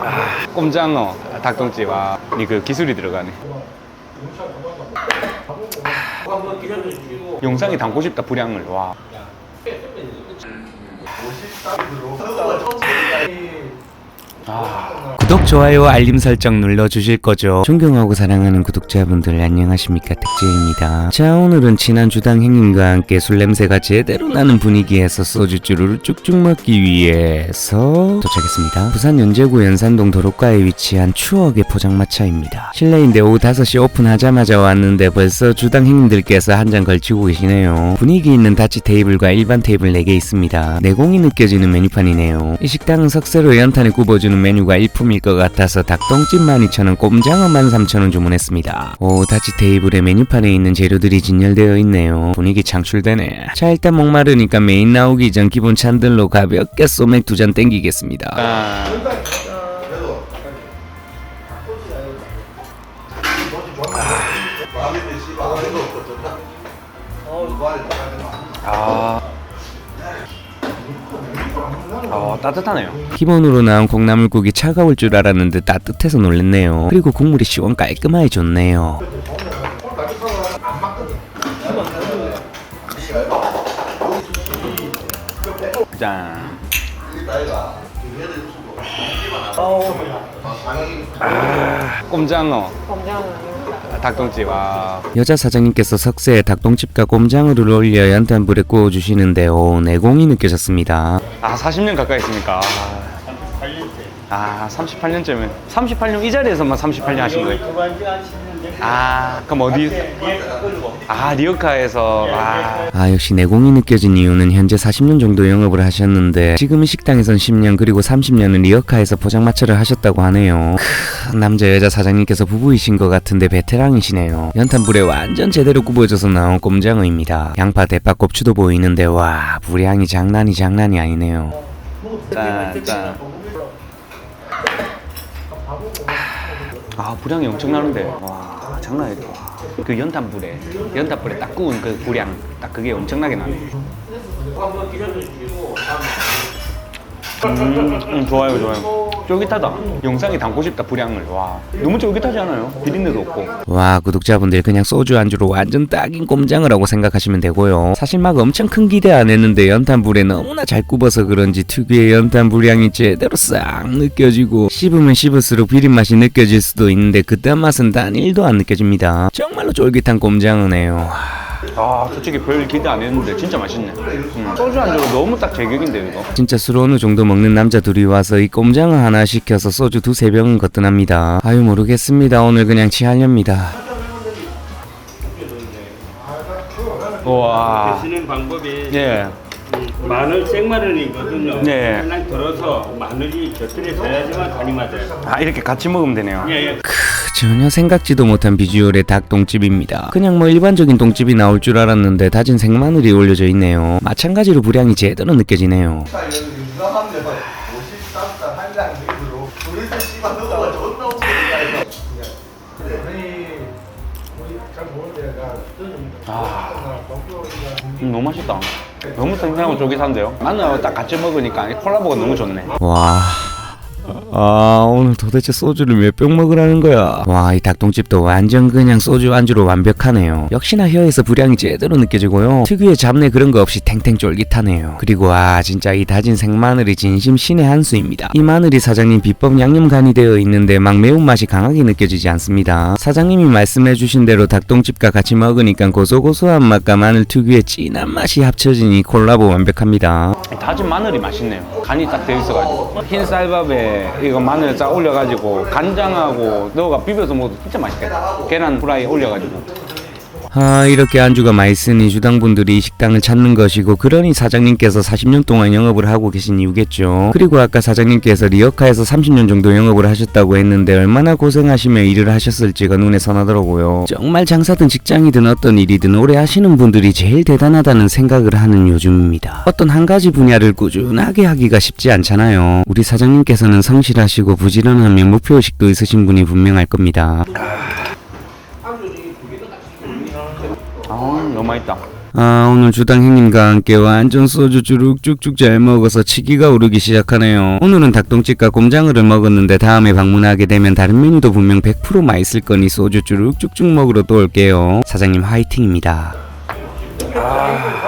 아, 꼼장어 닭똥집아. 이그 기술이 들어가네. 영상이 담고 싶다 불량을. 와 구독, 좋아요, 알림 설정 눌러주실 거죠? 존경하고 사랑하는 구독자분들 안녕하십니까 택지입니다. 자 오늘은 친한 주당 형님과 함께 술 냄새가 제대로 나는 분위기에서 소주주를 쭉쭉 먹기 위해서 도착했습니다. 부산 연제구 연산동 도로가에 위치한 추억의 포장마차입니다. 실내인데 오후 5시 오픈하자마자 왔는데 벌써 주당 형님들께서 한 잔 걸치고 계시네요. 분위기 있는 다치 테이블과 일반 테이블 4개 있습니다. 내공이 느껴지는 메뉴판이네요. 이 식당은 석쇠로 연탄에 굽어주는 메뉴가 일품 일 것 같아서 닭똥집 12,000원, 꼼장어 13,000원 주문했습니다. 오, 다치 테이블에 메뉴판에 있는 재료들이 진열되어 있네요. 분위기 창출되네. 자, 일단 목마르니까 메인 나오기 전 기본 찬들로 가볍게 소맥 두 잔 땡기겠습니다. 아, 아, 아 따뜻하네요 기본으로 나온 콩나물국이 차가울 줄 알았는데 따뜻해서 놀랬네요. 그리고 국물이 시원 깔끔하게 좋네요. 짠 아, 꼼장어. 닭똥집 아. 여자 사장님께서 석쇠에 닭똥집과 꼼장어를 올려 연탄불에 구워주시는데 오 내공이 느껴졌습니다. 아 40년 가까이 했으니까. 아 38년쯤에 38년 이 자리에서만 38년 하신 거예요? 아 그럼 어디 아 리어카에서 아 아 역시 내공이 느껴진 이유는 현재 40년 정도 영업을 하셨는데 지금은 식당에선 10년 그리고 30년은 리어카에서 포장마차를 하셨다고 하네요. 크, 남자 여자 사장님께서 부부이신 것 같은데 베테랑이시네요. 연탄불에 완전 제대로 구워져서 나온 꼼장어입니다. 양파, 대파, 고추도 보이는데 와 불향이 장난이 장난이 아니네요. 짠짠 아 불향이 엄청 나는데. 와 장난 아니다. 와. 그 연탄불에 연탄불에 딱 구운 그 불향 딱 그게 엄청나게 나네. 음, 음 좋아요 좋아요 쫄깃하다. 영상에 담고 싶다 불향을. 와 너무 쫄깃하지 않아요? 비린내도 없고. 와 구독자분들 그냥 소주 안주로 완전 딱인 꼼장어라고 생각하시면 되고요. 사실 막 엄청 큰 기대 안 했는데 연탄불에 너무나 잘 굽어서 그런지 특유의 연탄 불향이 제대로 싹 느껴지고 씹으면 씹을수록 비린 맛이 느껴질 수도 있는데 그딴 맛은 단 1도 안 느껴집니다. 정말로 쫄깃한 꼼장어네요 아 솔직히 별 기대 안 했는데 진짜 맛있네 음, 소주 안주로 너무 딱 제격인데 이거 진짜 술 어느 정도 먹는 남자 둘이 와서 이 꼼장어 하나 시켜서 소주 두세 병은 거뜬합니다 아유 모르겠습니다 오늘 그냥 취하렵니다 와 드시는 방법이 예. 마늘 생마늘이거든요. 네. 그냥 덜어서 마늘이 곁들여 져야지만 간이 맞아요. 아 이렇게 같이 먹으면 되네요 예, 예. 전혀 생각지도 못한 비주얼의 닭똥집입니다. 그냥 뭐 일반적인 똥집이 나올 줄 알았는데 다진 생마늘이 올려져 있네요. 마찬가지로 불향이 제대로 느껴지네요. 유명한데 53살 한장 리뷰로 우리들 씨발 너가 존나 웃기네 음, 너무 맛있다 너무 생생하고 쫄깃한데요 마늘하고 딱 같이 먹으니까 이 콜라보가 너무 좋네 와. 아 오늘 도대체 소주를 몇 병 먹으라는 거야? 와 이 닭똥집도 완전 그냥 소주 안주로 완벽하네요. 역시나 혀에서 불향이 제대로 느껴지고요. 특유의 잡내 그런 거 없이 탱탱 쫄깃하네요. 그리고 아 진짜 이 다진 생마늘이 진심 신의 한 수입니다. 이 마늘이 사장님 비법 양념 간이 되어 있는데 막 매운맛이 강하게 느껴지지 않습니다. 사장님이 말씀해 주신 대로 닭똥집과 같이 먹으니까 고소고소한 맛과 마늘 특유의 진한 맛이 합쳐진 이 콜라보 완벽합니다. 다진 마늘이 맛있네요. 간이 딱 되어 있어가지고. 흰 쌀밥에 이거 마늘 쫙 올려가지고 간장하고 넣어가 비벼서 먹어도 진짜 맛있겠다. 계란 후라이 올려가지고 아 이렇게 안주가 맛있으니 주당분들이 이 식당을 찾는 것이고 그러니 사장님께서 40년 동안 영업을 하고 계신 이유겠죠. 그리고 아까 사장님께서 리어카에서 30년 정도 영업을 하셨다고 했는데 얼마나 고생하시며 일을 하셨을지가 눈에 선하더라고요. 정말 장사든 직장이든 어떤 일이든 오래 하시는 분들이 제일 대단하다는 생각을 하는 요즘입니다. 어떤 한 가지 분야를 꾸준하게 하기가 쉽지 않잖아요. 우리 사장님께서는 성실하시고 부지런하며 목표의식도 있으신 분이 분명할 겁니다 아 너무 맛있다 아 오늘 주당 형님과 함께 완전 소주 주룩 쭉쭉 잘 먹어서 치기가 오르기 시작하네요. 오늘은 닭똥집과 곰장어를 먹었는데 다음에 방문하게 되면 다른 메뉴도 분명 100% 맛있을 거니 소주 주룩 쭉쭉 먹으러 또 올게요. 사장님 화이팅입니다. 빨리